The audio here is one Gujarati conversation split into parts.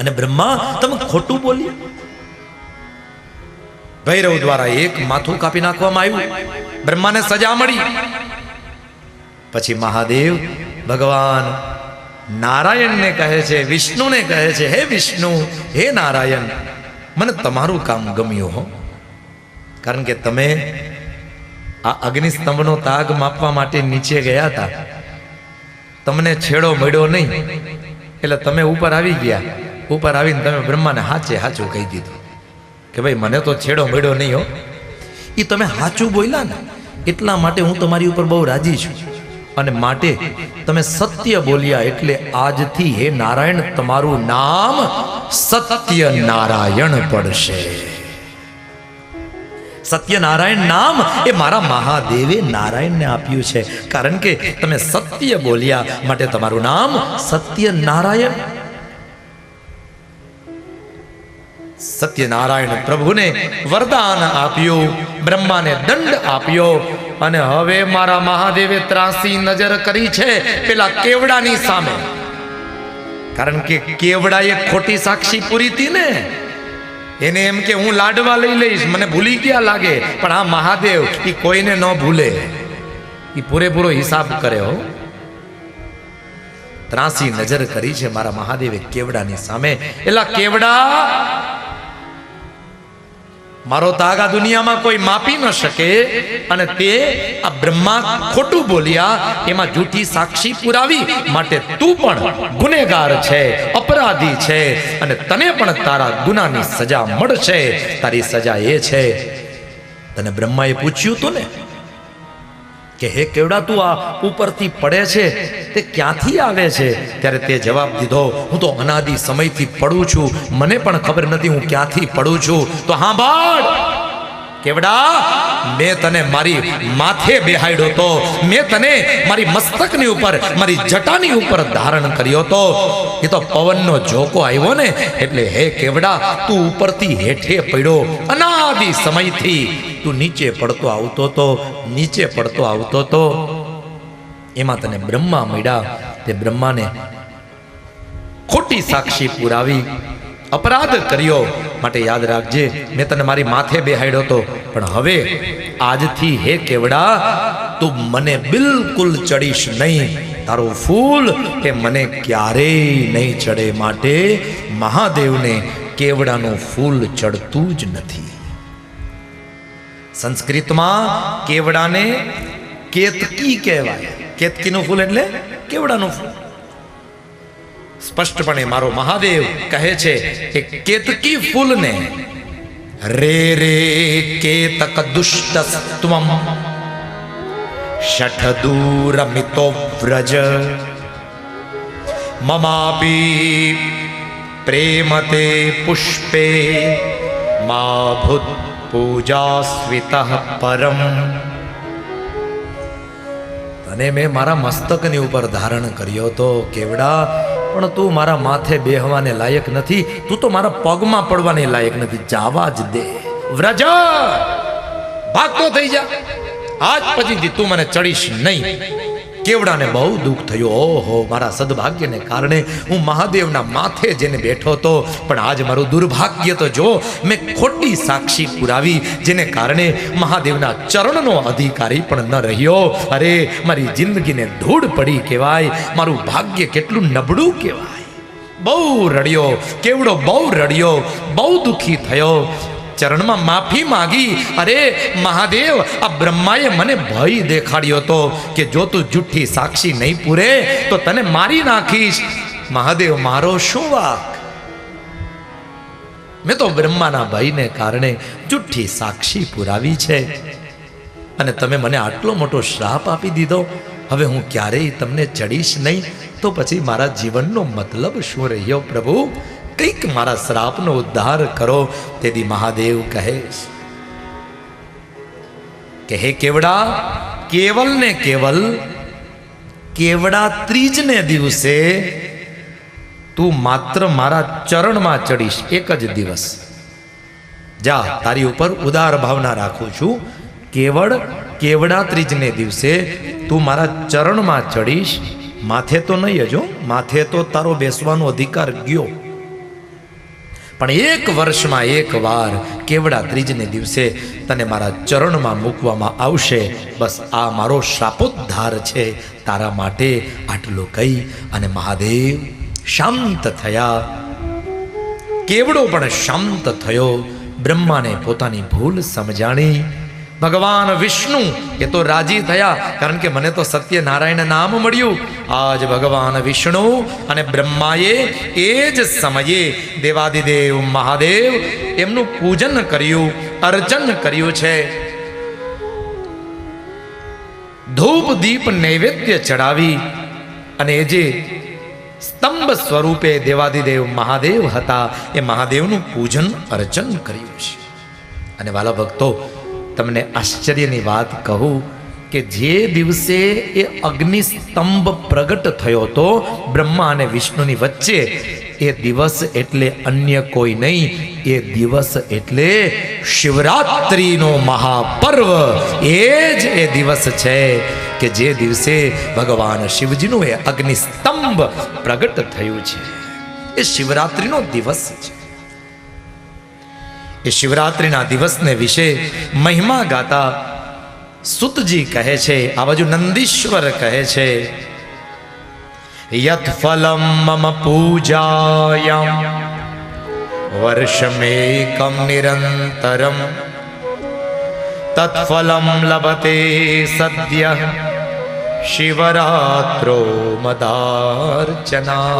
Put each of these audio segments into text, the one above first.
અને બ્રહ્મા, તમે ખોટું બોલ્યા? ભૈરવ દ્વારા એક માથું કાપી નાખવામાં આવ્યું. બ્રહ્માને સજા મળી. પછી મહાદેવ ભગવાન નારાયણને કહે છે, વિષ્ણુને કહે છે, હે વિષ્ણુ, હે નારાયણ, મને તમારું કામ ગમ્યું હો. કારણ કે તમે આ અગ્નિસ્તંભનો તાગ માપવા માટે નીચે ગયા હતા. તમને છેડો મળ્યો નહીં. એટલે તમે ઉપર આવી ગયા. ઉપર આવીને તમે બ્રહ્માને હાચે હાચું કહી દીધું. કે ભાઈ, મને તો છેડો મળ્યો નહીં હો. એ તમે હાચું બોલ્યા ને, એટલા માટે હું તમારી ઉપર બહુ રાજી છું. અને માટે તમે સત્ય બોલ્યા એટલે આજથી હે નારાયણ, તમારું નામ સત્ય નારાયણ પડશે. સત્યનારાયણ નામ એ મારા મહાદેવે નારાયણને આપ્યું છે. કારણ કે તમે સત્ય બોલ્યા માટે તમારું નામ સત્યનારાયણ સત્યનારાયણ પ્રભુને વરદાન આપ્યું, બ્રહ્માને દંડ આપ્યો. અને હવે મારા મહાદેવે ત્રાસી નજર કરી છે પેલા કેવડાની સામે. કારણ કે કેવડાએ ખોટી સાક્ષી પૂરી હતી ને. એને એમ કે હું લાડવા લઈ લઈશ, મને ભૂલી ગયા લાગે, પણ આ મહાદેવ એ કોઈને ન ભૂલે. એ પૂરેપૂરો હિસાબ કરે હો. ત્રાસી નજર કરી છે મારા મહાદેવે કેવડાની સામે. એલા કેવડા? મારો તાગ આ દુનિયામાં કોઈ માપી ન શકે અને તે આ બ્રહ્મા ખોટું બોલ્યા, એમાં જૂઠી સાક્ષી પુરાવી માટે તું પણ ગુનેગાર છે, અપરાધી છે અને તને પણ તારા ગુનાની સજા મળશે. તારી સજા એ છે. તને બ્રહ્માએ પૂછ્યું તું ને? કે હે કેવડા તું આ ઉપરથી પડે છે? તે ક્યાંથી આવે છે? ત્યારે તે જવાબ દીધો, હું તો અનાદિ સમયથી પડું છું. મને પણ ખબર નથી હું ક્યાંથી પડું છું. તો હા બાળ કેવડા મેં તને મારી માથે બેહાડ્યો તો, મેં તને મારી મસ્તકની ઉપર, મારી જટાની ઉપર ધારણ કર્યો તો. એ તો પવનનો ઝોકો આવ્યો ને, એટલે હે કેવડા તું ઉપરથી હેઠે પડ્યો. અનાદિ સમયથી તું નીચે પડતો આવતો તો, નીચે પડતો આવતો તો. એમાં તને બ્રહ્મા મળ્યા, તે બ્રહ્માને ખોટી સાક્ષી પુરાવી. અપરાધ કર્યો માટે યાદ રાખજે, મેં તને મારી માથે બેહાડ્યો હતો. પણ હવે આજથી હે કેવડા, તું મને બિલકુલ ચડીશ નહીં. તારું ફૂલ કે મને ક્યારેય નહીં ચડે માટે મહાદેવને કેવડાનું ફૂલ ચડતું જ નથી. સંસ્કૃતમાં કેવડાને કેતકી કહેવાય. કેતકીનું ફૂલ એટલે કેવડાનું ફૂલ? સ્પષ્ટપણે મારો મહાદેવ કહે છે કે કેતકી ફૂલને રે રે કેતક દુષ્ટસ્ત્વમ. શઠ દૂર મિતો વ્રજ. મમાપી પ્રેમતે પુષ્પે મા ભૂત પૂજાસ્વિત પરમ. અને મેં મારા મસ્તકની ઉપર ધારણ કર્યો તો કેવડા પણ તું મારા માથે બેહવાને લાયક નથી, તું તો મારા પગમાં પડવાને લાયક નથી. જાવા જ દે. વ્રજ, ભાગતો થઈ જા. આજ પછીથી તું મને ચડીશ નહીં. કેવડાને બહુ દુઃખ થયું. ઓહો, મારા સદભાગ્યને કારણે હું મહાદેવના માથે જેને બેઠો હતો. પણ આજ મારું દુર્ભાગ્ય તો જો મેં ખોટી સાક્ષી પુરાવી, જેને કારણે મહાદેવના ચરણનો અધિકારી પણ ન રહ્યો. અરે, મારી જિંદગીને ધૂળ પડી કહેવાય. મારું ભાગ્ય કેટલું નબળું કહેવાય. બહુ રડ્યો. કેવડો બહુ રડ્યો. બહુ દુઃખી થયો. ચરણમાં માફી માગી. અરે મહાદેવ, આ બ્રહ્માએ મને ભય દેખાડ્યો હતો કે જો તું જુઠ્ઠી સાક્ષી નહીં પૂરે, તો તને મારી નાખીશ. મહાદેવ, મારો શું વાક? મેં તો બ્રહ્માના ભયને કારણે જુઠ્ઠી સાક્ષી પુરાવી છે. અને તમે મને આટલો મોટો શ્રાપ આપી દીધો. હવે હું ક્યારેય તમને ચડીશ નહીં. તો પછી મારા જીવનનો મતલબ શું રહ્યો પ્રભુ? કંઈક મારા શ્રાપનો ઉદ્ધાર કરો, તેથી મહાદેવ કહે કે હે કેવડા, કેવલ ને કેવલ કેવડા ત્રીજને દિવસે તું માત્ર મારા ચરણમાં ચડીશ એક જ દિવસ. જા, તારી ઉપર ઉદાર ભાવના રાખું છું. કેવળ કેવડા ત્રીજને દિવસે તું મારા ચરણમાં ચડીશ. માથે તો નહીં હજો માથે તો તારો બેસવાનો અધિકાર ગયો. પણ એક વર્ષમાં એક વાર કેવડા ત્રીજને દિવસે તને મારા ચરણમાં મૂકવામાં આવશે. બસ આ મારો શાપોદ્ધાર છે. તારા માટે આટલું કહી અને મહાદેવ શાંત થયા. કેવડો પણ શાંત થયો. બ્રહ્માને પોતાની ભૂલ સમજાણી ભગવાન વિષ્ણુ. એ તો રાજી થયા, કારણ કે મને તો સત્યનારાયણ નામ મળ્યું. આજ ભગવાન વિષ્ણુ અને બ્રહ્માએ એ જ સમયે દેવાદિદેવ મહાદેવ એમનું પૂજન કર્યું, અર્ચન કર્યું છે. ધૂપ દીપ નૈવેદ્ય ચડાવી અને એ જે સ્તંભ સ્વરૂપે દેવાદિદેવ મહાદેવ હતા, એ મહાદેવનું પૂજન અર્ચન કર્યું છે. અને વાલા ભક્તો તમને આશ્ચર્યની વાત કહું કે જે દિવસે એ અગ્નિસ્તંભ પ્રગટ થયો હતો, બ્રહ્મા અને વિષ્ણુની વચ્ચે, એ દિવસ એટલે અન્ય કોઈ નહીં, એ દિવસ એટલે શિવરાત્રિનો મહાપર્વ. એ જ એ દિવસ છે કે જે દિવસે ભગવાન શિવજીનું એ અગ્નિસ્તંભ પ્રગટ થયું છે. એ શિવરાત્રિનો દિવસ છે. એ શિવરાત્રિના દિવસને વિશે મહિમા ગાતા સુતજી કહે છે, આ બાજુ નંદીશ્વર કહે છે યત ફલમ મમ પૂજાયમ, વર્ષમેકમ નિરંતરમ, તત્ફલમ લભતે સદ્ય શિવરાત્રો મદાર્ચના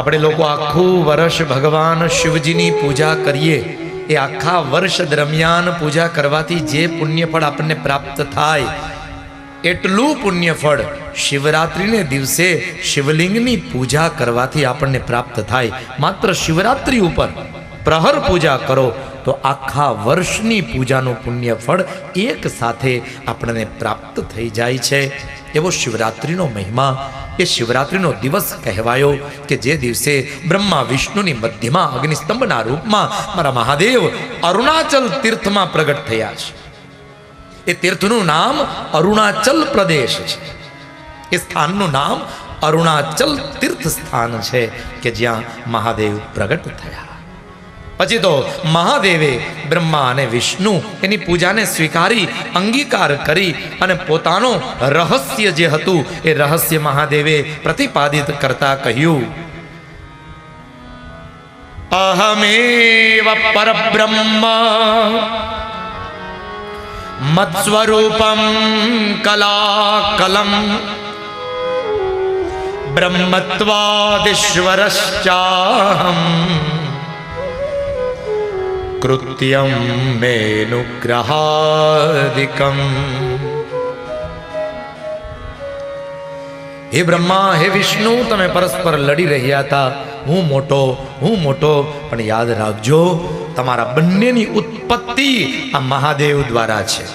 આપણે લોકો આખું વર્ષ ભગવાન શિવજીની પૂજા કરીએ, એ આખા વર્ષ દરમિયાન પૂજા કરવાથી જે પુણ્યફળ આપણને પ્રાપ્ત થાય, એટલું પુણ્યફળ શિવરાત્રિને દિવસે શિવલિંગની પૂજા કરવાથી આપણને પ્રાપ્ત થાય. માત્ર શિવરાત્રિ ઉપર પ્રહર પૂજા કરો તો આખા વર્ષની પૂજાનું પુણ્યફળ એક સાથે આપણને પ્રાપ્ત થઈ જાય છે. એવો શિવરાત્રિનો મહિમા, એ શિવરાત્રિનો દિવસ કહેવાયો કે જે દિવસે બ્રહ્મા વિષ્ણુની મધ્યમાં અગ્નિસ્તંભના રૂપમાં મારા મહાદેવ અરુણાચલ તીર્થમાં પ્રગટ થયા છે. એ તીર્થનું નામ અરુણાચલ પ્રદેશ છે. એ સ્થાનનું નામ અરુણાચલ તીર્થ સ્થાન છે કે જ્યાં મહાદેવ પ્રગટ થયા. પછી તો મહાદેવે બ્રહ્મા અને વિષ્ણુ એની પૂજાને સ્વીકારી, અંગીકાર કરી અને પોતાનો રહસ્ય જે હતું એ રહસ્ય મહાદેવે પ્રતિપાદિત કરતા કહ્યું. અહમેવ પરબ્રહ્મ મત્સ્વરૂપમ કલાકલમ બ્રહ્મત્વાદીશ્વરશ્ચાહમ કૃત્યમ મેનુગ્રહાદિકમ હે બ્રહ્મા હે વિષ્ણુ તમે પરસ્પર લડી રહ્યા હતા. હું મોટો હું મોટો, પણ યાદ રાખજો, તમારા બંનેની ઉત્પત્તિ આ મહાદેવ દ્વારા છે.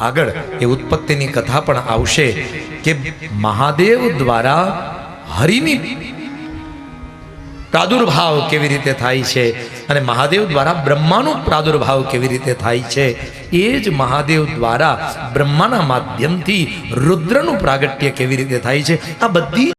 આગળ, એ ઉત્પત્તિની કથા પણ આવશે કે મહાદેવ દ્વારા હરિની પ્રાદુર્ભાવ કેવી રીતે થાય છે? અને મહાદેવ દ્વારા બ્રહ્માનો પ્રાદુર્ભાવ કેવી રીતે થાય છે? એ જ મહાદેવ દ્વારા બ્રહ્માના માધ્યમથી રુદ્રનું પ્રાગટ્ય કેવી રીતે થાય છે? આ બધી